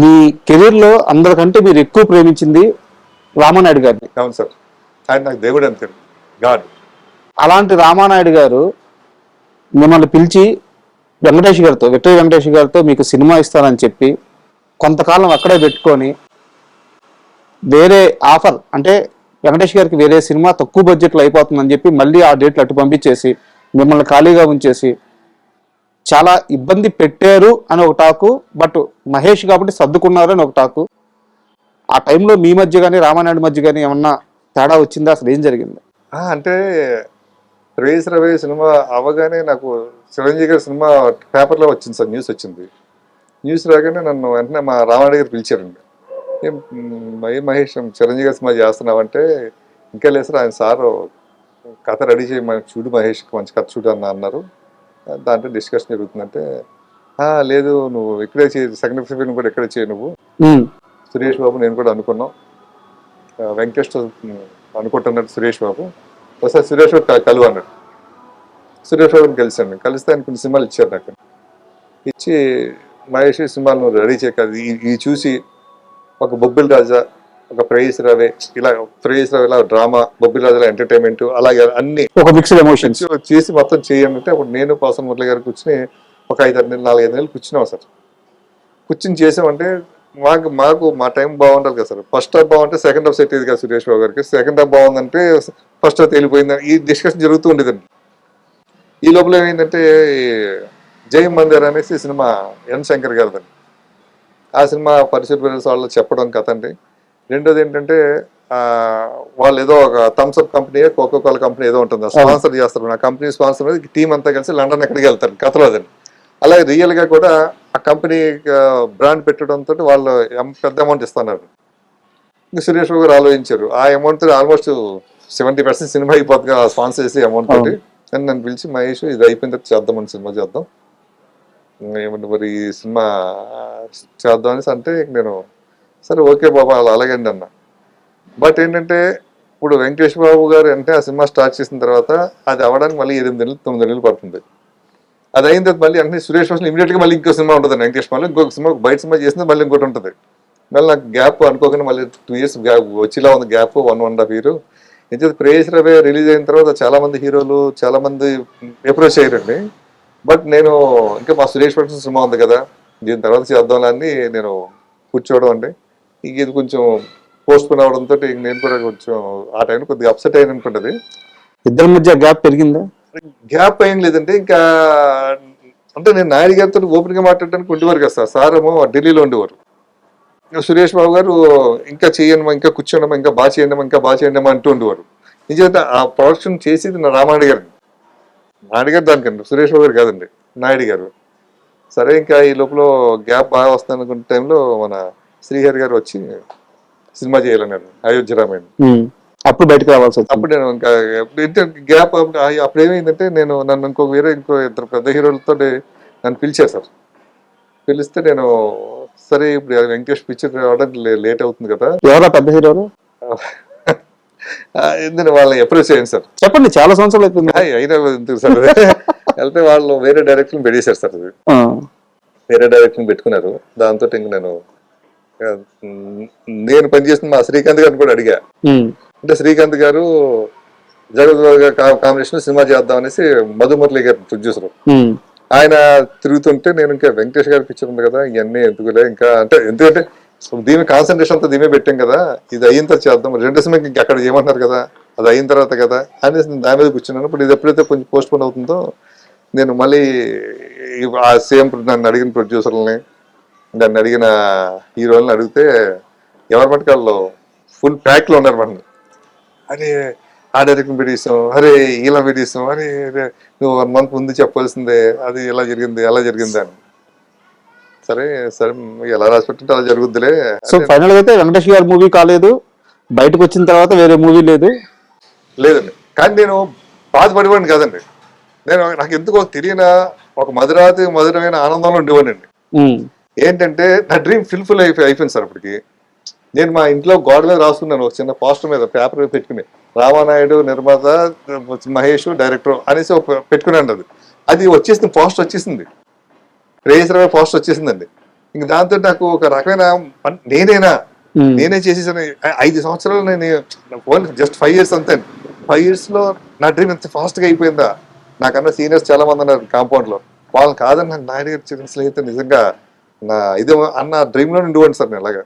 మీ కెరీర్లో అందరికంటే మీరు ఎక్కువ ప్రేమించింది రామానాయుడు గారిని. అవును సార్. ఆయన నాకు దేవుడు అంతే. గాడ్. అలాంటి రామానాయుడు గారు మిమ్మల్ని పిలిచి వెంకటేష్ గారితో విక్టరీ వెంకటేష్ గారితో మీకు సినిమా ఇస్తానని చెప్పి కొంతకాలం అక్కడే పెట్టుకొని వేరే ఆఫర్ అంటే వెంకటేష్ గారికి వేరే సినిమా తక్కువ బడ్జెట్లో అయిపోతుందని చెప్పి మళ్ళీ ఆ డేట్లు అటు పంపించేసి మిమ్మల్ని ఖాళీగా ఉంచేసి చాలా ఇబ్బంది పెట్టారు అని ఒక టాకు బట్ మహేష్ కాబట్టి సర్దుకున్నారు అని ఒక టాకు. ఆ టైంలో మీ మధ్య కానీ రామానాయుడు మధ్య కానీ ఏమన్నా తేడా వచ్చిందా? అసలు ఏం జరిగింది? అంటే రేస్ రవే సినిమా అవగానే నాకు చిరంజీవి గారి సినిమా పేపర్లో వచ్చింది సార్ న్యూస్ వచ్చింది. న్యూస్ రాగానే నన్ను వెంటనే మా రామారెడ్డి గారు పిలిచారండి. ఏం ఏ మహేష్ చిరంజీవి గారి సినిమా చేస్తున్నావంటే ఇంకా లేదు సార్ ఆయన సార్ కథ రెడీ చేయి చూడు మహేష్ మంచి కథ చూడు అన్న అన్నారు. దాంట్లో డిస్కషన్ జరుగుతుందంటే "ఆ, లేదు నువ్వు ఇక్కడే చేయి సెకండ్ ఫిల్మ్ కూడా ఇక్కడే చేయి నువ్వు. సురేష్ బాబు నేను కూడా అనుకున్నాం. వెంకటేష్ అనుకుంటున్నాడు సురేష్ బాబు. ఒకసారి సురేష్ బాబు కలువు అన్నాడు. సురేష్ బాబుని కలిశాను. కలిస్తే ఆయన కొన్ని సినిమాలు ఇచ్చారు నాకు. ఇచ్చి మహేష్ సినిమాలు రెడీ చేయకాదు ఈ చూసి ఒక బొబ్బిల్ రాజా ఒక ప్రేయస్ రవే ఇలా ప్రేయస్ రవే ఇలా డ్రామా బొబ్బిల్ రాజా ఎంటర్టైన్మెంట్ అలాగే అన్ని ఒక మిక్స్డ్ ఎమోషన్స్ చేసి మొత్తం చేయండి అంటే అప్పుడు నేను పాసం మురళి గారు కూర్చుని ఒక ఐదు ఆరు నెలలు నాలుగైదు నెలలు కూర్చున్నాం సార్. కూర్చుని చేసామంటే మాకు మాకు మా టైం బాగుంటుంది కదా సార్. ఫస్ట్ హాఫ్ బాగుంటే సెకండ్ హాఫ్ సెట్ అయ్యేది కదా సురేష్ బాబు గారికి. సెకండ్ హాఫ్ బాగుందంటే ఫస్ట్ హాఫ్ వెళ్ళిపోయింది ఈ డిస్కషన్ జరుగుతూ ఉండేదండి. ఈ లోపల ఏమైందంటే జై మందిర్ అనేసి సినిమా ఎన్ శంకర్ గారిదండి. ఆ సినిమా పరిశుభ్ర వాళ్ళు చెప్పడం కథ అండి. రెండోది ఏంటంటే వాళ్ళు ఏదో ఒక Thums Up company Coca Cola company ఏదో ఉంటుంది. స్పాన్సర్ చేస్తారు. ఆ కంపెనీ స్పాన్సర్ మీద టీం అంతా కలిసి లండన్ ఎక్కడికి వెళ్తారు? కథలో అదండి అలాగే రియల్గా కూడా ఆ కంపెనీ బ్రాండ్ పెట్టడంతో వాళ్ళు పెద్ద అమౌంట్ ఇస్తున్నారు. ఇంకా సురేష్ బాబు గారు ఆలోచించారు. ఆ amount almost seventy percent cinema అయిపోతుంది స్పాన్సర్ చేసే అమౌంట్ తోటి. అని నన్ను పిలిచి మహేష్ ఇది అయిపోయిన తర్వాత చేద్దామని సినిమా చేద్దాం. ఏమంటే మరి ఈ సినిమా చేద్దాం అనేసి అంటే నేను సరే ఓకే బాబా అలా అలాగండి అన్న. బట్ ఏంటంటే ఇప్పుడు వెంకటేష్ బాబు గారు అంటే ఆ సినిమా స్టార్ట్ చేసిన తర్వాత అది అవ్వడానికి మళ్ళీ ఎనిమిది నెలలు తొమ్మిది నెలలు పడుతుంది. అది అయిన తర్వాత మళ్ళీ అంటే సురేష్ వాసు ఇమీడియట్గా మళ్ళీ ఇంకో సినిమా ఉంటుంది వెంకటేష్ మళ్ళీ ఇంకొక సినిమా బయట సినిమా చేసింది మళ్ళీ ఇంకోటి ఉంటుంది. మళ్ళీ నాకు గ్యాప్ అనుకోకుండా మళ్ళీ టూ ఇయర్స్ గ్యాప్ వచ్చేలా ఉంది gap one one half year అయితే ప్రేయస్ రవే రిలీజ్ అయిన తర్వాత చాలా మంది హీరోలు చాలా మంది అప్రోచ్ అయ్యారండి. బట్ నేను ఇంకా మా సురేష్ పట్ల సినిమా ఉంది కదా దీని తర్వాత చేద్దాం అని నేను కూర్చోవడం అండి. ఇంక ఇది కొంచెం పోస్ట్ పోన్ అవడంతో నేను కూడా కొంచెం ఆ టైం కొద్దిగా అప్సెట్ అయిన అనుకుంటది. ఇద్దరి మధ్య గ్యాప్ పెరిగిందా? గ్యాప్ ఏం లేదంటే ఇంకా అంటే నేను నాయుడు గారితో ఓపెన్గా మాట్లాడడానికి ఉండేవారు కదా సార్ సార్ ఏమో ఢిల్లీలో ఉండేవారు. ఇంకా సురేష్ బాబు గారు ఇంకా చేయండి ఇంకా కూర్చోండమా ఇంకా బాగా చేయండి ఇంకా బాగా చేయండి అంటూ ఉండేవారు. నిజంగా ఆ ప్రొడక్షన్ చేసేది నా రామారెడ్డి గారు. నాయుడు గారు దానికండి సురేష్ బాబు గారు కాదండి నాయుడు గారు. సరే ఇంకా ఈ లోపల గ్యాప్ బాగా వస్తుంది అనుకున్న టైంలో మన శ్రీహరి గారు వచ్చి సినిమా చేయాలన్నారు అయోధ్య రామాయణం. అప్పుడు బయటకు రావాల్సి వచ్చింది. అప్పుడు నేను ఇంకా గ్యాప్ అప్పుడు ఏమైందంటే నేను నన్ను ఇంకో వేరే ఇంకో ఇద్దరు పెద్ద హీరోలతో నన్ను పిలిచారు సార్. పిలిస్తే నేను సరే ఇప్పుడు వెంకటేష్ పిక్చర్ రావడానికి లేట్ అవుతుంది కదా. ఎవరా పెద్ద హీరోలు? ఆ, ఎందుకు వాళ్ళని అప్రోచ్ చేయండి సార్. చెప్పండి చాలా సంవత్సరాలు అయిపోయింది. అయినా ఎందుకు సార్? వెళ్తే వాళ్ళు వేరే డైరెక్షన్ పెట్టేశారు సార్. అది వేరే డైరెక్షన్ పెట్టుకున్నారు. దాంతో ఇంక నేను నేను పనిచేసిన మా శ్రీకాంత్ గారిని కూడా అడిగా. అంటే శ్రీకాంత్ గారు జగత్ కాంబినేషన్ సినిమా చేద్దాం అనేసి మధుమురళి గారు ప్రొడ్యూసర్ ఆయన తిరుగుతుంటే నేను ఇంకా వెంకటేష్ గారి పిక్చర్ ఉంది కదా ఇవన్నీ ఎందుకులే ఇంకా అంటే ఎందుకంటే దీని కాన్సన్ట్రేషన్ అంతా దీమే పెట్టాం కదా ఇది అయిన తర్వాత చేద్దాం రెండు సినిమాకి ఇంకా అక్కడ చేయమంటున్నారు కదా అది అయిన తర్వాత కదా అనేసి నేను దాని మీద కూర్చున్నాను. ఇప్పుడు ఇది ఎప్పుడైతే కొంచెం పోస్ట్ పోన్ అవుతుందో నేను మళ్ళీ ఆ సేమ్ నన్ను అడిగిన ప్రొడ్యూసర్లని నన్ను అడిగిన హీరోలని అడిగితే ఎవరి మటుకు వాళ్ళు ఫుల్ ప్యాక్లో ఉన్నారు మన అరే ఆ పెట్టేసాం అరే ఇలా పెట్టేసాం అరే, నువ్వు వన్ మంత్ ముందు చెప్పాల్సిందే. అది ఎలా జరిగింది? ఎలా జరిగింది? అని. సరే సరే ఎలా రాసి పెట్టింటే అలా జరుగుద్దిలే. సో ఫైనల్గా అయితే వెంకటేష్ గారి మూవీ కాలేదు. బయటకు వచ్చిన తర్వాత వేరే మూవీ లేదు. లేదండి. కానీ నేను బాధపడేవాడిని కాదండి. నేను నాకు ఎందుకో తెలియన ఒక మధురాతి మధురమైన ఆనందంలో ఉండేవాడిని ఏంటంటే నా డ్రీమ్ ఫుల్ఫిల్ అయిపోయి అయిపోయింది సార్ అప్పటికి. నేను మా ఇంట్లో గోడ మీద రాసుకున్నాను ఒక చిన్న పోస్టర్ మీద పేపర్ మీద పెట్టుకుని. రామానాయుడు నిర్మాత మహేష్ డైరెక్టర్ అనేసి ఒక పెట్టుకున్నాను అది. అది వచ్చేసింది పోస్ట్ వచ్చేసింది. రేసరమే పోస్ట్ వచ్చేసిందండి. ఇంక దాంతో నాకు ఒక రకమైన నేనేనా. నేనే చేసేసాను. ఐదు సంవత్సరాలు నేను జస్ట్ ఫైవ్ ఇయర్స్ అంతే. ఫైవ్ ఇయర్స్లో నా డ్రీమ్ ఎంత ఫాస్ట్గా అయిపోయిందా? నాకన్నా సీనియర్స్ చాలా మంది ఉన్నారు కాంపౌండ్లో. వాళ్ళు కాదని నాకు నాయుడు గారి చిన్న స్నేహితులు నిజంగా నా ఇది అన్న డ్రీమ్లో ఉండివ్వండి సార్ నేను ఇలాగా